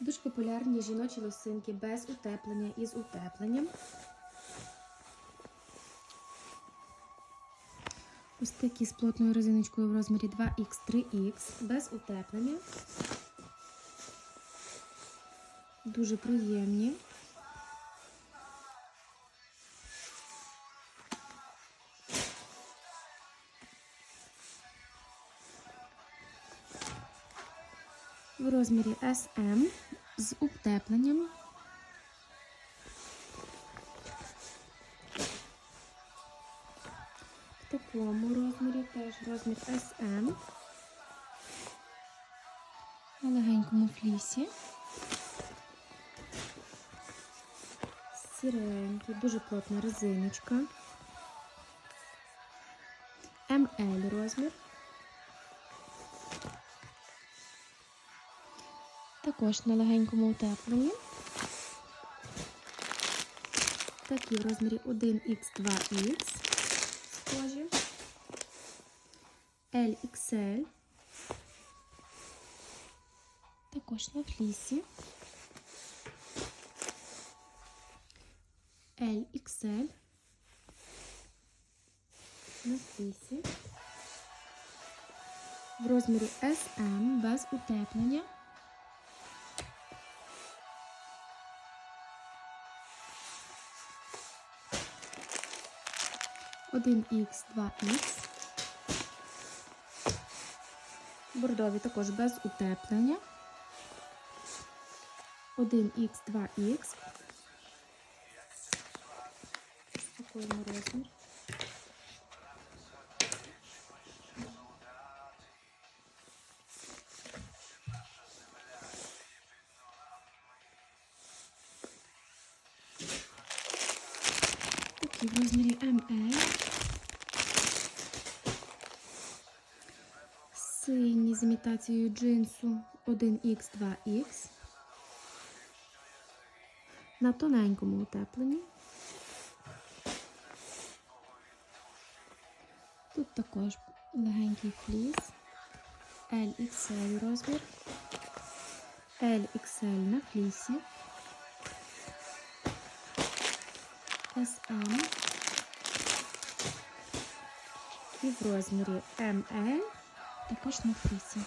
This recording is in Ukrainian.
Дуже популярні жіночі лосинки без утеплення і з утепленням. Ось такі з плотною резиночкою в розмірі 2х3х без утеплення. Дуже приємні. В розмірі SM з утепленням. В такому розмірі теж розмір SM. На легенькому флісі. Сіренький, дуже плотна резиночка. ML розмір. Також на легенькому утепленні. Такі в розмірі 1х2х схожі. LXL. Також на флісі. LXL. На флісі. В розмірі SM без утеплення. Один х 2 х Бордові також без утеплення. 1х 2х Спокійно розмір. В розмірі МЛ. Сині з імітацією джинсу 1х2х. На тоненькому утепленні. Тут також легенький фліс. LXL розмір. LXL на флісі. SM і в розмірі ML також на флісі.